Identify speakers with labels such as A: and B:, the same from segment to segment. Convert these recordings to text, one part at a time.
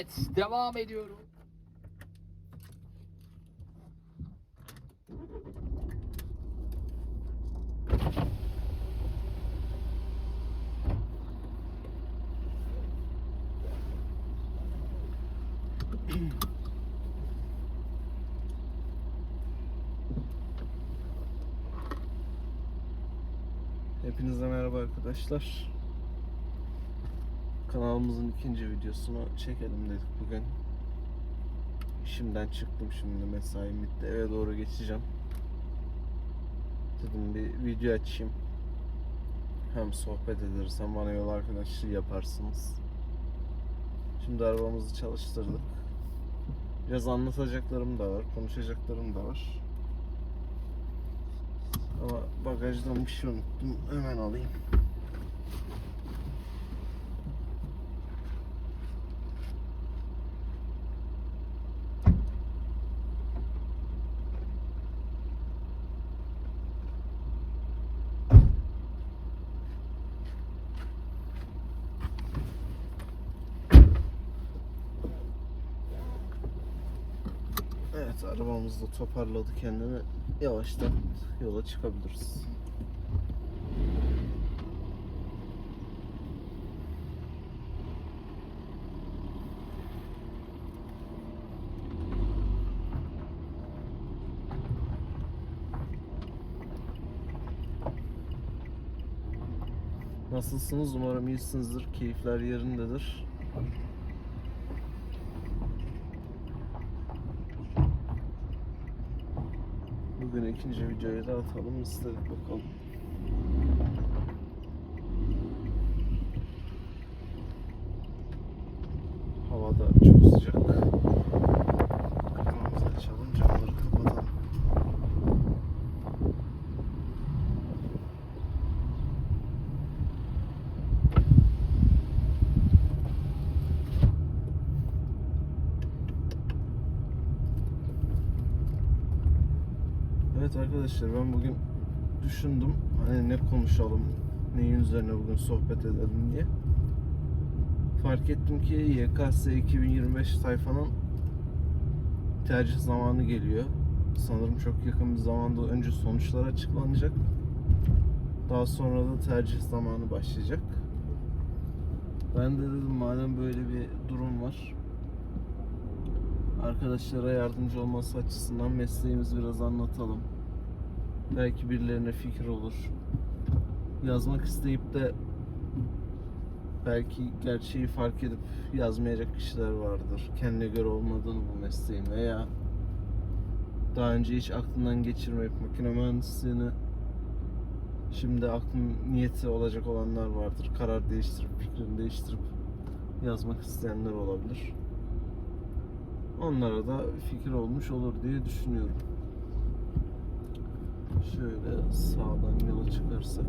A: Evet, devam ediyorum.
B: Hepinize merhaba arkadaşlar. Kanalımızın ikinci videosunu çekelim dedik bugün. İşimden çıktım şimdi mesaim bitti. Eve doğru geçeceğim. Dedim bir video açayım. Hem sohbet ederiz hem bana yol arkadaşlığı yaparsınız. Şimdi arabamızı çalıştırdık. Biraz anlatacaklarım da var, konuşacaklarım da var. Ama bagajdan bir şey unuttum. Hemen alayım. Evet arabamız da toparladı kendini. Yavaştan yola çıkabiliriz. Nasılsınız? Umarım iyisinizdir. Keyifler yerindedir. Bugün ikinci videoyu da atalım istedik bakalım. Arkadaşlar ben bugün düşündüm hani ne konuşalım, neyin üzerine bugün sohbet edelim diye. Fark ettim ki YKS 2025 sayfanın tercih zamanı geliyor. Sanırım çok yakın bir zamanda önce sonuçlar açıklanacak. Daha sonra da tercih zamanı başlayacak. Ben de dedim madem böyle bir durum var arkadaşlara yardımcı olması açısından mesleğimizi biraz anlatalım. Belki birilerine fikir olur. Yazmak isteyip de belki gerçeği fark edip yazmayacak kişiler vardır. Kendine göre olmadığını bu mesleğin veya daha önce hiç aklından geçirmeyip makine mühendisliğini şimdi aklın niyeti olacak olanlar vardır. Karar değiştirip fikrini değiştirip yazmak isteyenler olabilir onlara da fikir olmuş olur diye düşünüyorum. Şöyle sağdan yola çıkarsak.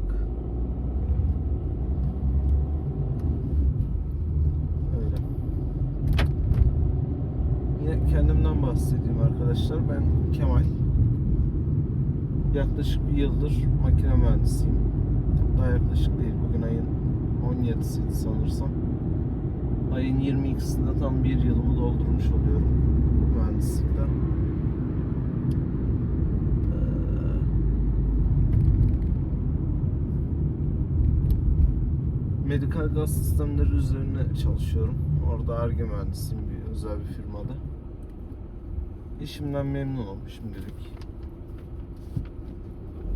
B: Öyle. Yine kendimden bahsedeyim arkadaşlar. Ben Kemal. Yaklaşık bir yıldır makine mühendisiyim. Daha yaklaşık değil. Bugün ayın 17'siydi sanırsam ayın 22'sinde tam bir yılımı doldurmuş oluyorum mühendislikte. Ee, Medikal gaz sistemleri üzerine çalışıyorum. Orada ARGE mühendisiyim bir özel bir firmada. İşimden memnunum şimdilik.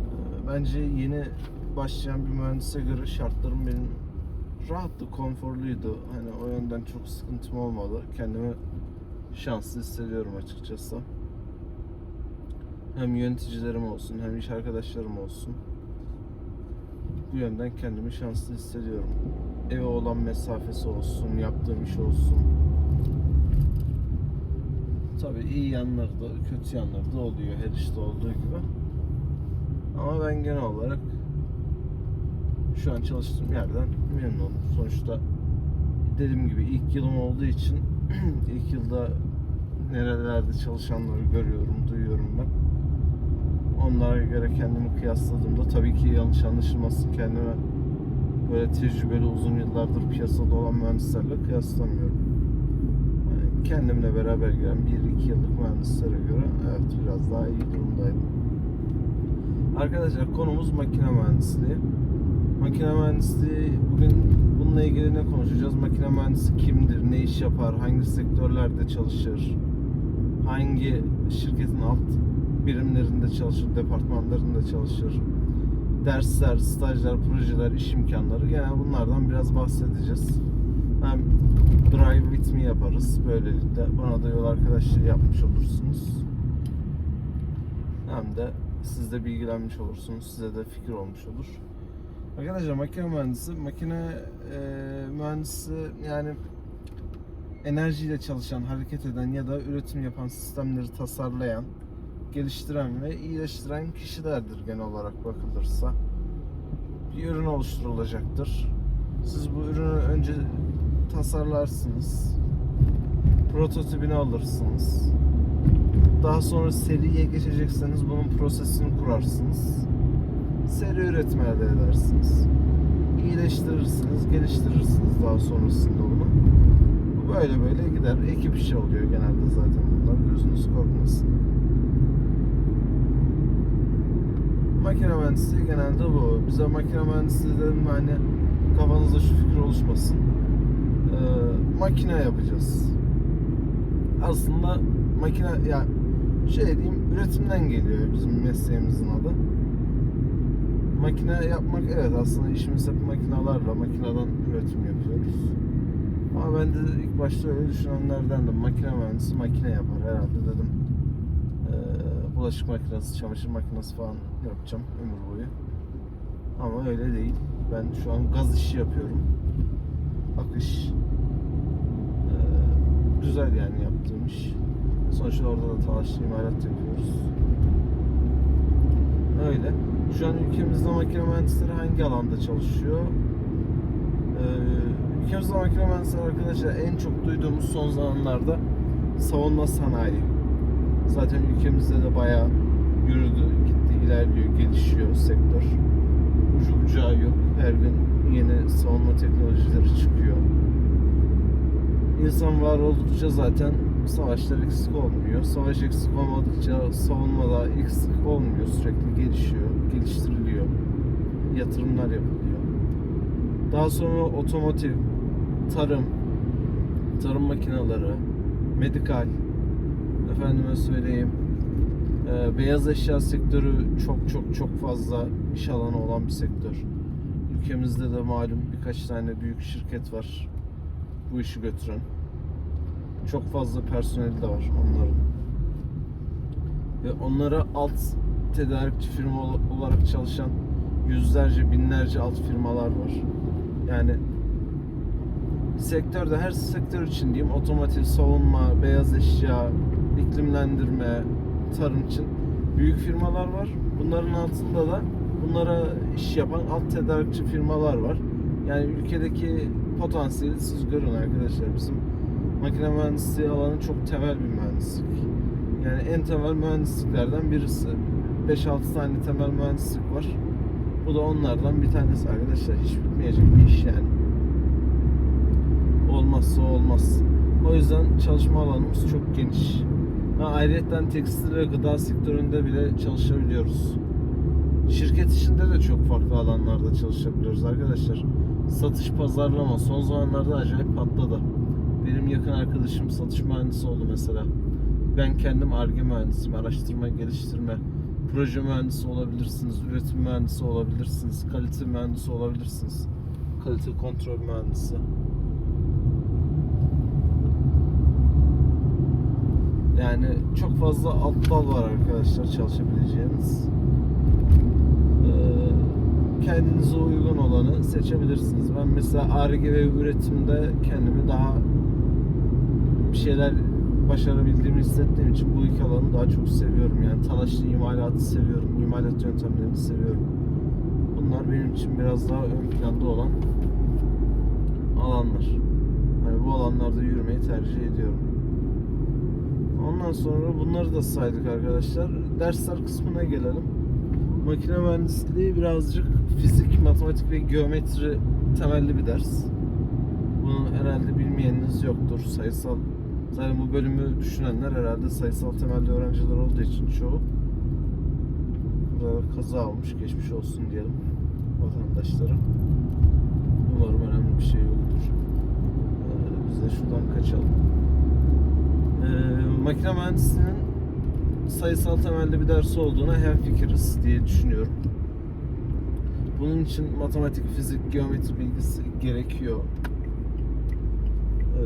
B: Ee, Bence yeni başlayan bir mühendise göre şartlarım benim rahattı, konforluydu. Hani o yönden çok sıkıntım olmadı. Kendimi şanslı hissediyorum açıkçası. Hem yöneticilerim olsun, hem iş arkadaşlarım olsun. Bu yönden kendimi şanslı hissediyorum. Eve olan mesafesi olsun, yaptığım iş olsun. Tabii iyi yanları da, kötü yanları da oluyor her işte olduğu gibi. Ama ben genel olarak şu an çalıştığım yerden memnunum. Sonuçta dediğim gibi ilk yılım olduğu için ilk yılda nerelerde çalışanları görüyorum, duyuyorum ben. Onlara göre kendimi kıyasladığımda tabii ki yanlış anlaşılmasın kendime böyle tecrübeli uzun yıllardır piyasada olan mühendislerle kıyaslamıyorum. kendimle beraber giren 1-2 yıllık mühendislere göre evet biraz daha iyi durumdaydım. Arkadaşlar konumuz makine mühendisliği. Makine mühendisliği bugün bununla ilgili ne konuşacağız? Makine mühendisi kimdir? Ne iş yapar? Hangi sektörlerde çalışır? Hangi şirketin alt birimlerinde çalışır? Departmanlarında çalışır? Dersler, stajlar, projeler, iş imkanları genel bunlardan biraz bahsedeceğiz. Hem drive with me yaparız. Böylelikle bana da yol arkadaşlığı yapmış olursunuz. Hem de siz de bilgilenmiş olursunuz. Size de fikir olmuş olur. Arkadaşlar makine mühendisi, makine e, mühendisi yani enerjiyle çalışan, hareket eden ya da üretim yapan sistemleri tasarlayan, geliştiren ve iyileştiren kişilerdir genel olarak bakılırsa. Bir ürün oluşturulacaktır. Siz bu ürünü önce tasarlarsınız. Prototipini alırsınız. Daha sonra seriye geçecekseniz bunun prosesini kurarsınız. Seri üretim elde edersiniz. İyileştirirsiniz, geliştirirsiniz daha sonrasında bunu. Bu böyle böyle gider. Ekip işi oluyor genelde zaten bunlar. Gözünüz korkmasın. Makine mühendisliği genelde bu. Bize makine mühendisliği dedim hani kafanızda şu fikir oluşmasın. Ee, makine yapacağız. Aslında makine ya şey diyeyim üretimden geliyor bizim mesleğimizin adı. Makine yapmak evet aslında işimiz hep makinalarla makineden üretim yapıyoruz. Ama ben de ilk başta öyle düşünenlerdendim. Makine mühendisi makine yapar herhalde dedim. Ee, bulaşık makinesi, çamaşır makinesi falan yapacağım ömür boyu. Ama öyle değil. Ben şu an gaz işi yapıyorum. Akış. Ee, güzel yani yaptığım iş. Sonuçta orada da talaşlı imalat yapıyoruz. Öyle. Şu an ülkemizde makine mühendisleri hangi alanda çalışıyor? Ee, ülkemizde makine mühendisleri arkadaşlar en çok duyduğumuz son zamanlarda savunma sanayi. Zaten ülkemizde de bayağı yürüdü, gitti, ilerliyor, gelişiyor sektör. Ucu bucağı yok. Her gün yeni savunma teknolojileri çıkıyor. İnsan var oldukça zaten savaşlar eksik olmuyor. Savaş eksik olmadıkça savunmada eksik olmuyor. Sürekli gelişiyor, geliştiriliyor. Yatırımlar yapılıyor. Daha sonra otomotiv, tarım, tarım makineleri, medikal, efendime söyleyeyim, e, beyaz eşya sektörü çok çok çok fazla iş alanı olan bir sektör. Ülkemizde de malum birkaç tane büyük şirket var bu işi götüren. Çok fazla personeli de var onların. Ve onlara alt tedarikçi firma ol- olarak çalışan yüzlerce, binlerce alt firmalar var. Yani sektörde her sektör için diyeyim otomotiv, savunma, beyaz eşya, iklimlendirme, tarım için büyük firmalar var. Bunların altında da bunlara iş yapan alt tedarikçi firmalar var. Yani ülkedeki potansiyeli siz görün arkadaşlar. Bizim makine mühendisliği alanı çok temel bir mühendislik. Yani en temel mühendisliklerden birisi. 5-6 tane temel mühendislik var. Bu da onlardan bir tanesi arkadaşlar. Hiç bitmeyecek bir iş yani. Olmazsa olmaz. O yüzden çalışma alanımız çok geniş. Ha, ayrıca tekstil ve gıda sektöründe bile çalışabiliyoruz. Şirket içinde de çok farklı alanlarda çalışabiliyoruz arkadaşlar. Satış pazarlama son zamanlarda acayip patladı. Benim yakın arkadaşım satış mühendisi oldu mesela. Ben kendim ARGE mühendisiyim. Araştırma, geliştirme, proje mühendisi olabilirsiniz, üretim mühendisi olabilirsiniz, kalite mühendisi olabilirsiniz. Kalite kontrol mühendisi. Yani çok fazla alt dal var arkadaşlar çalışabileceğiniz. Ee, kendinize uygun olanı seçebilirsiniz. Ben mesela ARGE ve üretimde kendimi daha bir şeyler başarabildiğimi hissettiğim için bu iki alanı daha çok seviyorum. Yani talaşlı imalatı seviyorum. imalat yöntemlerini seviyorum. Bunlar benim için biraz daha ön planda olan alanlar. Hani bu alanlarda yürümeyi tercih ediyorum. Ondan sonra bunları da saydık arkadaşlar. Dersler kısmına gelelim. Makine mühendisliği birazcık fizik, matematik ve geometri temelli bir ders. Bunu herhalde bilmeyeniniz yoktur. Sayısal Zaten bu bölümü düşünenler herhalde sayısal temelli öğrenciler olduğu için çoğu. Burada kaza olmuş, geçmiş olsun diyelim vatandaşlara. Umarım önemli bir şey yoktur. Ee, biz de şuradan kaçalım. Ee, makine mühendisliğinin sayısal temelli bir dersi olduğuna hemfikiriz diye düşünüyorum. Bunun için matematik, fizik, geometri bilgisi gerekiyor. Ee,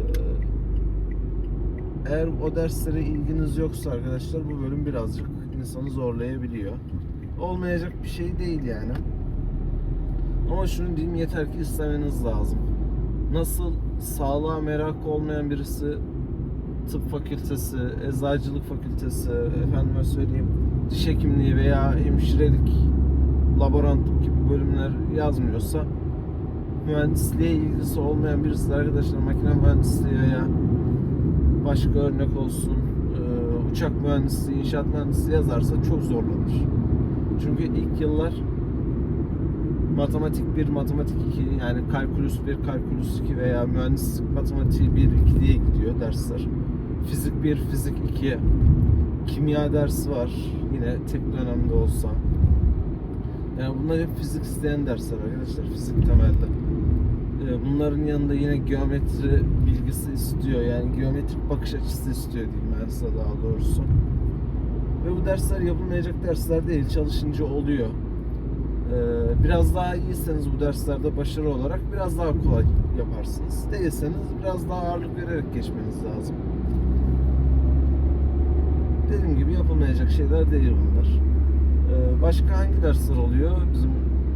B: eğer o derslere ilginiz yoksa arkadaşlar bu bölüm birazcık insanı zorlayabiliyor. Olmayacak bir şey değil yani. Ama şunu diyeyim yeter ki istemeniz lazım. Nasıl sağlığa merak olmayan birisi tıp fakültesi, eczacılık fakültesi, efendime söyleyeyim diş hekimliği veya hemşirelik, laborantlık gibi bölümler yazmıyorsa mühendisliğe ilgisi olmayan birisi arkadaşlar makine mühendisliği veya başka örnek olsun e, uçak mühendisliği, inşaat mühendisliği yazarsa çok zorlanır. Çünkü ilk yıllar matematik 1, matematik 2 yani kalkülüs 1, kalkülüs 2 veya mühendislik matematiği 1, 2 diye gidiyor dersler. Fizik 1, fizik 2, kimya dersi var yine tek dönemde olsa. Yani bunlar hep fizik isteyen dersler arkadaşlar, fizik temelli. Ee, Bunların yanında yine geometri bilgisi istiyor. Yani geometrik bakış açısı istiyor diyeyim ben size daha doğrusu. Ve bu dersler yapılmayacak dersler değil. Çalışınca oluyor. Ee, Biraz daha iyiyseniz bu derslerde başarı olarak biraz daha kolay yaparsınız. Değilseniz biraz daha ağırlık vererek geçmeniz lazım. Dediğim gibi yapılmayacak şeyler değil bunlar. Ee, Başka hangi dersler oluyor bizim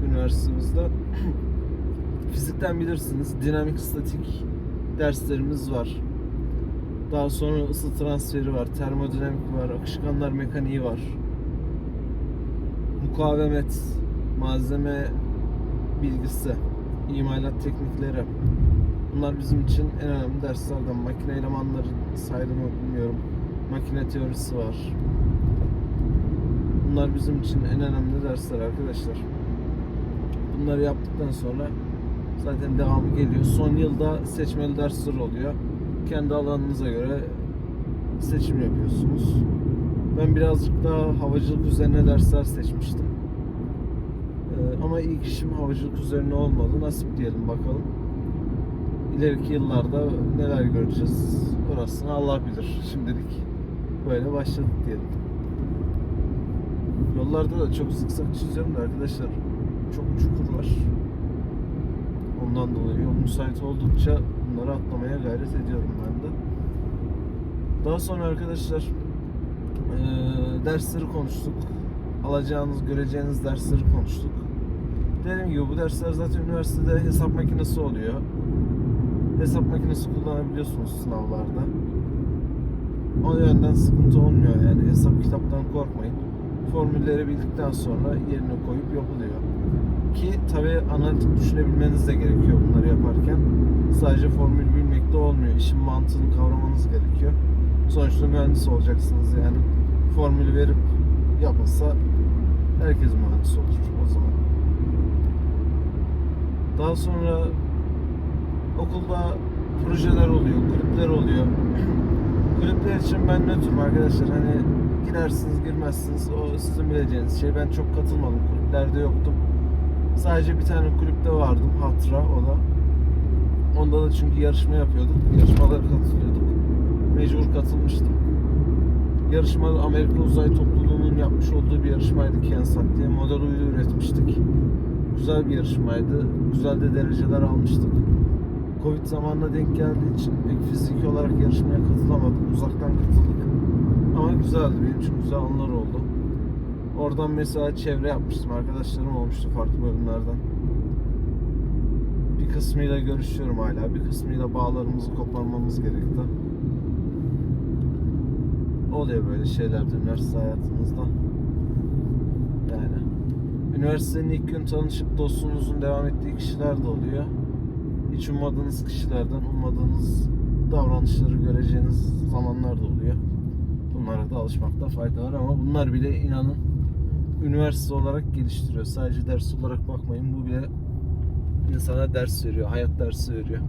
B: üniversitemizde? Fizikten bilirsiniz. Dinamik statik derslerimiz var. Daha sonra ısı transferi var, termodinamik var, akışkanlar mekaniği var. Mukavemet, malzeme bilgisi, imalat teknikleri. Bunlar bizim için en önemli derslerden. Makine elemanları sayılır mı bilmiyorum. Makine teorisi var. Bunlar bizim için en önemli dersler arkadaşlar. Bunları yaptıktan sonra zaten devamı geliyor. Son yılda seçmeli dersler oluyor. Kendi alanınıza göre seçim yapıyorsunuz. Ben birazcık daha havacılık üzerine dersler seçmiştim. Ee, ama ilk işim havacılık üzerine olmadı. Nasip diyelim bakalım. İleriki yıllarda neler göreceğiz orasını Allah bilir. Şimdilik böyle başladık diyelim. Yollarda da çok zıkzak çiziyorum da arkadaşlar çok çukur var. Ondan dolayı yol müsait oldukça bunları atlamaya gayret ediyorum ben de. Daha sonra arkadaşlar eee, dersleri konuştuk. Alacağınız, göreceğiniz dersleri konuştuk. Dediğim gibi bu dersler zaten üniversitede hesap makinesi oluyor. Hesap makinesi kullanabiliyorsunuz sınavlarda. O yönden sıkıntı olmuyor yani hesap kitaptan korkmayın. Formülleri bildikten sonra yerine koyup yapılıyor. Ki tabi analitik düşünebilmeniz de gerekiyor bunları yaparken. Sadece formül bilmek de olmuyor. İşin mantığını kavramanız gerekiyor. Sonuçta mühendis olacaksınız yani. Formülü verip yapılsa herkes mühendis olur o zaman. Daha sonra okulda projeler oluyor, kulüpler oluyor. Kulüpler için ben nötrüm arkadaşlar. Hani girersiniz girmezsiniz o sizin bileceğiniz şey. Ben çok katılmadım. Kulüplerde yoktum. Sadece bir tane kulüpte vardım. Hatıra o da. Onda da çünkü yarışma yapıyorduk. Yarışmalara katılıyorduk. Mecbur katılmıştım. Yarışma Amerika Uzay Topluluğu'nun yapmış olduğu bir yarışmaydı Kensat diye. Model uydu üretmiştik. Güzel bir yarışmaydı. Güzel de dereceler almıştık. Covid zamanına denk geldiği için pek fiziki olarak yarışmaya katılamadım. Uzaktan katıldık. Ama güzeldi. Benim için güzel anlar oldu. Oradan mesela çevre yapmıştım. Arkadaşlarım olmuştu farklı bölümlerden. Bir kısmıyla görüşüyorum hala. Bir kısmıyla bağlarımızı koparmamız gerekti. Oluyor böyle şeyler üniversite hayatınızda. Yani. Üniversitenin ilk gün tanışıp dostluğunuzun devam ettiği kişiler de oluyor. Hiç ummadığınız kişilerden ummadığınız davranışları göreceğiniz zamanlar da oluyor. Bunlara da alışmakta fayda var ama bunlar bile inanın üniversite olarak geliştiriyor. Sadece ders olarak bakmayın. Bu bile insana ders veriyor, hayat dersi veriyor.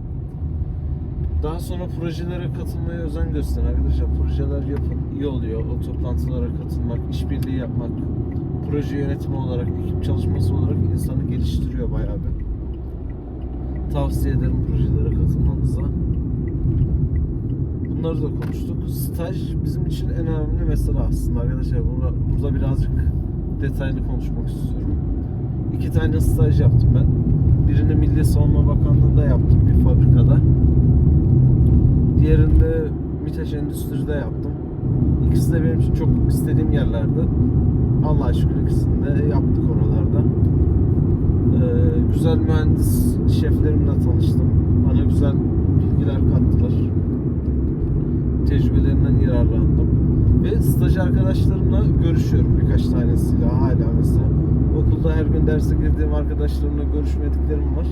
B: Daha sonra projelere katılmaya özen gösterin arkadaşlar. Projeler yapın, iyi oluyor. O toplantılara katılmak, işbirliği yapmak, proje yönetimi olarak, ekip çalışması olarak insanı geliştiriyor bayağı bir. Tavsiye ederim projelere katılmanıza. Bunları da konuştuk. Staj bizim için en önemli mesele aslında arkadaşlar. Burada, burada birazcık detaylı konuşmak istiyorum. İki tane staj yaptım ben. Birini Milli Savunma Bakanlığı'nda yaptım bir fabrikada. Diğerinde Miteş Endüstri'de yaptım. İkisi de benim için çok istediğim yerlerdi. Allah'a şükür ikisini de yaptık oralarda. Güzel mühendis şeflerimle tanıştım. Bana güzel bilgiler kattılar. Tecrübelerinden yararlandım. Ve staj arkadaşlarımla görüşüyorum birkaç tanesiyle hala mesela. Okulda her gün derse girdiğim arkadaşlarımla görüşmediklerim var.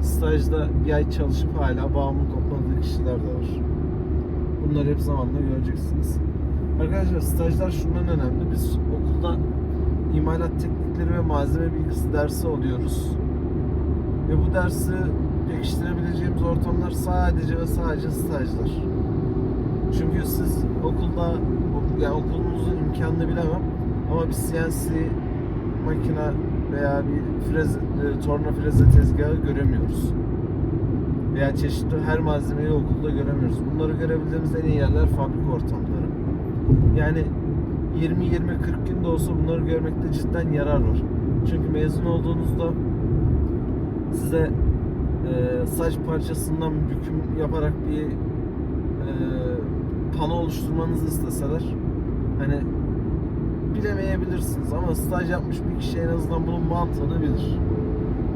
B: Stajda bir ay çalışıp hala bağımlı topladığı kişiler de var. Bunları hep zamanla göreceksiniz. Arkadaşlar stajlar şundan önemli. Biz okulda imalat teknikleri ve malzeme bilgisi dersi alıyoruz. Ve bu dersi pekiştirebileceğimiz ortamlar sadece ve sadece stajlar. Çünkü siz okulda yani okulunuzun imkanını bilemem ama bir CNC makine veya bir freze, e, torna freze tezgahı göremiyoruz. Veya çeşitli her malzemeyi okulda göremiyoruz. Bunları görebildiğimiz en iyi yerler fabrika ortamları. Yani 20-20-40 gün de olsa bunları görmekte cidden yarar var. Çünkü mezun olduğunuzda size e, saç parçasından büküm yaparak bir e, pano oluşturmanızı isteseler hani bilemeyebilirsiniz ama staj yapmış bir kişi en azından bunun mantığını bilir.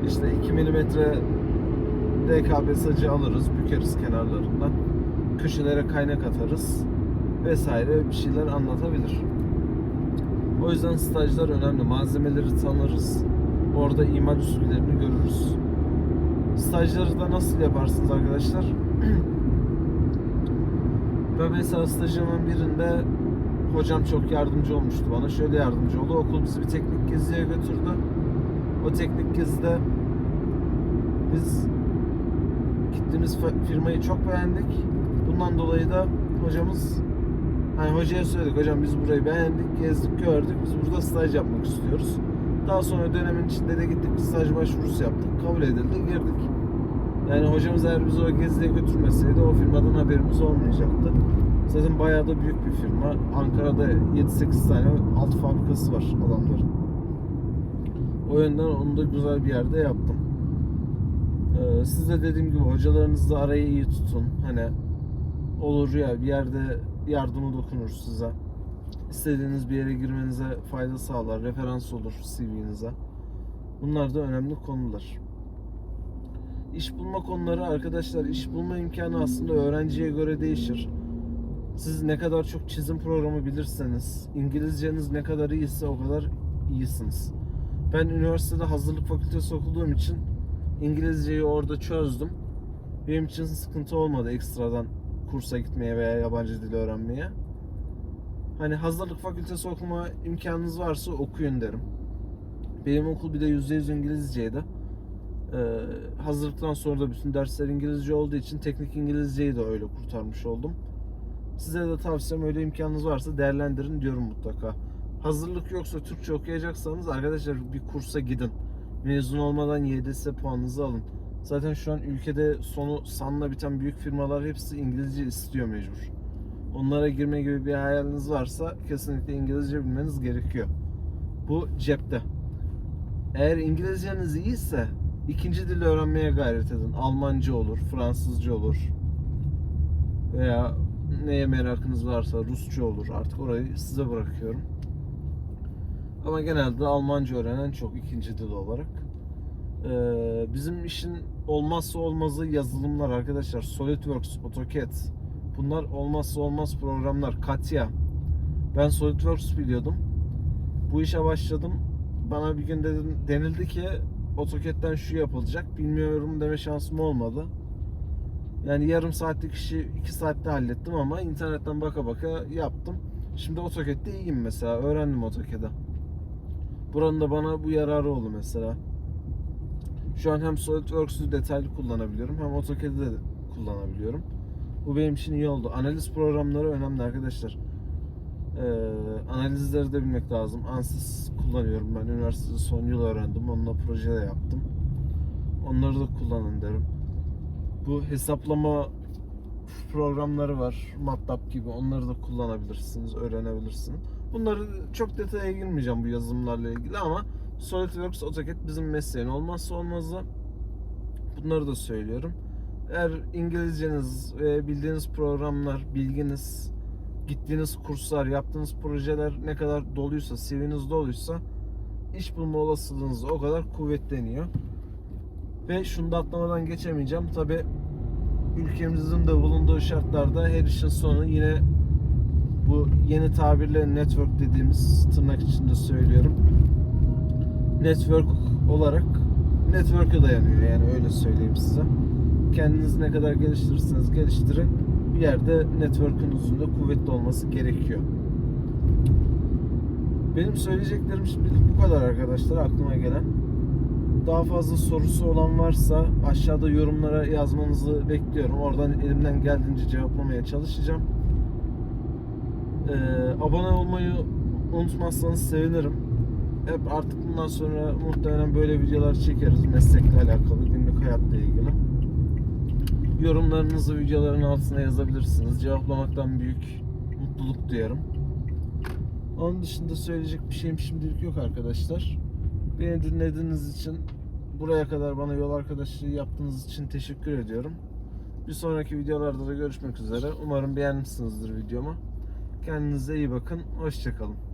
B: İşte 2 milimetre DKB sacı alırız, bükeriz kenarlarından. Köşelere kaynak atarız vesaire bir şeyler anlatabilir. O yüzden stajlar önemli. Malzemeleri tanırız. Orada imal usullerini görürüz. Stajları da nasıl yaparsınız arkadaşlar? Ben mesela stajımın birinde hocam çok yardımcı olmuştu bana. Şöyle yardımcı oldu. Okul bizi bir teknik geziye götürdü. O teknik gezide biz gittiğimiz firmayı çok beğendik. Bundan dolayı da hocamız hani hocaya söyledik hocam biz burayı beğendik, gezdik, gördük. Biz burada staj yapmak istiyoruz. Daha sonra dönemin içinde de gittik staj başvurusu yaptık. Kabul edildi, girdik. Yani hocamız eğer bizi o geziye götürmeseydi o firmadan haberimiz olmayacaktı. Zaten bayağı da büyük bir firma. Ankara'da 7-8 tane alt fabrikası var adamların. O yönden onu da güzel bir yerde yaptım. Ee, siz de dediğim gibi hocalarınızla arayı iyi tutun. Hani olur ya bir yerde yardımı dokunur size. İstediğiniz bir yere girmenize fayda sağlar. Referans olur CV'nize. Bunlar da önemli konular. İş bulma konuları arkadaşlar iş bulma imkanı aslında öğrenciye göre değişir. Siz ne kadar çok çizim programı bilirseniz, İngilizceniz ne kadar iyiyse o kadar iyisiniz. Ben üniversitede hazırlık fakültesi okuduğum için İngilizceyi orada çözdüm. Benim için sıkıntı olmadı ekstradan kursa gitmeye veya yabancı dil öğrenmeye. Hani hazırlık fakültesi okuma imkanınız varsa okuyun derim. Benim okul bir de %100 İngilizceydi. Ee, hazırlıktan sonra da bütün dersler İngilizce olduğu için teknik İngilizceyi de öyle kurtarmış oldum. Size de tavsiyem öyle imkanınız varsa değerlendirin diyorum mutlaka. Hazırlık yoksa Türkçe okuyacaksanız arkadaşlar bir kursa gidin. Mezun olmadan YDS puanınızı alın. Zaten şu an ülkede sonu sanla biten büyük firmalar hepsi İngilizce istiyor mecbur. Onlara girme gibi bir hayaliniz varsa kesinlikle İngilizce bilmeniz gerekiyor. Bu cepte. Eğer İngilizceniz iyiyse ikinci dil öğrenmeye gayret edin. Almanca olur, Fransızca olur. Veya neye merakınız varsa Rusça olur. Artık orayı size bırakıyorum. Ama genelde Almanca öğrenen çok ikinci dil olarak. Ee, bizim işin olmazsa olmazı yazılımlar arkadaşlar. SolidWorks, AutoCAD. Bunlar olmazsa olmaz programlar. Katya. Ben SolidWorks biliyordum. Bu işe başladım. Bana bir gün dedim, denildi ki AutoCAD'den şu yapılacak. Bilmiyorum deme şansım olmadı. Yani yarım saatlik işi iki saatte hallettim ama internetten baka baka yaptım. Şimdi AutoCAD'de iyiyim mesela. Öğrendim AutoCAD'ı. Buranın da bana bu yararı oldu mesela. Şu an hem SolidWorks'u detaylı kullanabiliyorum hem AutoCAD'i de kullanabiliyorum. Bu benim için iyi oldu. Analiz programları önemli arkadaşlar. Ee, analizleri de bilmek lazım. Ansys kullanıyorum ben. Üniversitede son yıl öğrendim. Onunla proje de yaptım. Onları da kullanın derim. Bu hesaplama programları var. MATLAB gibi. Onları da kullanabilirsiniz, öğrenebilirsiniz. Bunları çok detaya girmeyeceğim bu yazılımlarla ilgili ama SolidWorks, AutoCAD bizim mesleğin olmazsa olmazı. Bunları da söylüyorum. Eğer İngilizceniz ve bildiğiniz programlar, bilginiz, gittiğiniz kurslar, yaptığınız projeler ne kadar doluysa, CV'niz doluysa iş bulma olasılığınız o kadar kuvvetleniyor. Ve şunu da atlamadan geçemeyeceğim. Tabi ülkemizin de bulunduğu şartlarda her işin sonu yine bu yeni tabirle network dediğimiz tırnak içinde söylüyorum. Network olarak network'e dayanıyor yani öyle söyleyeyim size. Kendinizi ne kadar geliştirirseniz geliştirin bir yerde network'ünüzün de kuvvetli olması gerekiyor. Benim söyleyeceklerim şimdilik bu kadar arkadaşlar aklıma gelen. Daha fazla sorusu olan varsa aşağıda yorumlara yazmanızı bekliyorum. Oradan elimden geldiğince cevaplamaya çalışacağım. Ee, abone olmayı unutmazsanız sevinirim. Hep artık bundan sonra muhtemelen böyle videolar çekeriz meslekle alakalı, günlük hayatla ilgili. Yorumlarınızı videoların altına yazabilirsiniz. Cevaplamaktan büyük mutluluk duyarım. Onun dışında söyleyecek bir şeyim şimdilik yok arkadaşlar. Beni dinlediğiniz için buraya kadar bana yol arkadaşlığı yaptığınız için teşekkür ediyorum. Bir sonraki videolarda da görüşmek üzere. Umarım beğenmişsinizdir videomu. Kendinize iyi bakın. Hoşçakalın.